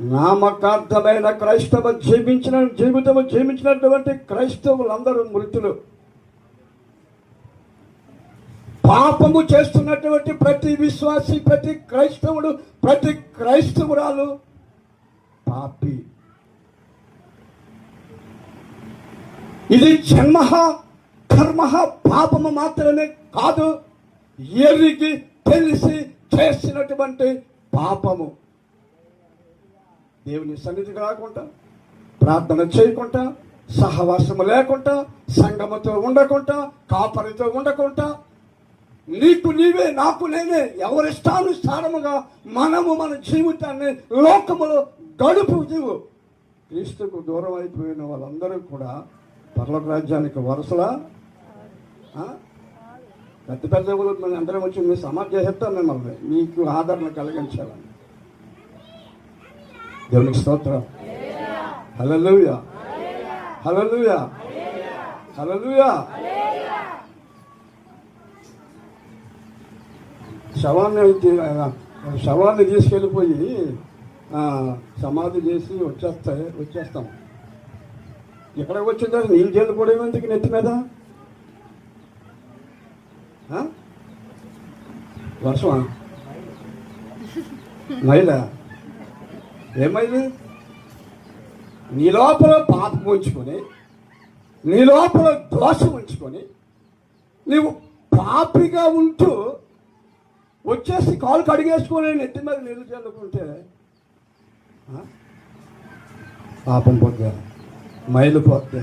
నామకార్థమైన క్రైస్తవ జీవించిన జీవితము జీవించినటువంటి క్రైస్తవులందరూ మృతులు. పాపము చేస్తున్నటువంటి ప్రతి విశ్వాసి ప్రతి క్రైస్తవుడు ప్రతి క్రైస్తవురాలు పాపి. ఇది జన్మ కర్మ పాపము మాత్రమే కాదు ఎరిగి తెలిసి చేసినటువంటి పాపము. దేవుని సన్నిధికి రాకుండా ప్రార్థన చేయకుండా సహవాసము లేకుండా సంగమతో ఉండకుండా కాపరితో ఉండకుండా నీకు నీవే నాకు నేనే ఎవరిష్టానుసారముగా మనము మన జీవితాన్ని లోకములో గడుపు జీవు క్రీస్తుకు దూరం అయిపోయిన వాళ్ళందరూ కూడా పర్లోక రాజ్యానికి వరుసలా? పెద్ద పెద్ద అందరం వచ్చి మీ సమాధ్య చేస్తాం మిమ్మల్ని. మీకు ఆదరణ కలిగించాలని. దేవునికి స్తోత్రం. హల్లెలూయా. హల్లెలూయా. హల్లెలూయా. శవాన్ని శవాన్ని తీసుకెళ్ళిపోయి సమాధి చేసి వచ్చేస్తే వచ్చేస్తాం. ఎక్కడికి వచ్చిందో నీళ్ళు చల్లుకోవడం ఎందుకు నెత్తి మీద? వర్షమా? మైల? ఏమైంది? నీ లోపల పాపం ఉంచుకొని నీ లోపల దోషం ఉంచుకొని నీవు పాపిగా ఉంటూ వచ్చేసి కాలు కడిగేసుకొని నెత్తి మీద నీళ్ళు చల్లుకుంటే పాపం పోతే మైలు పోతే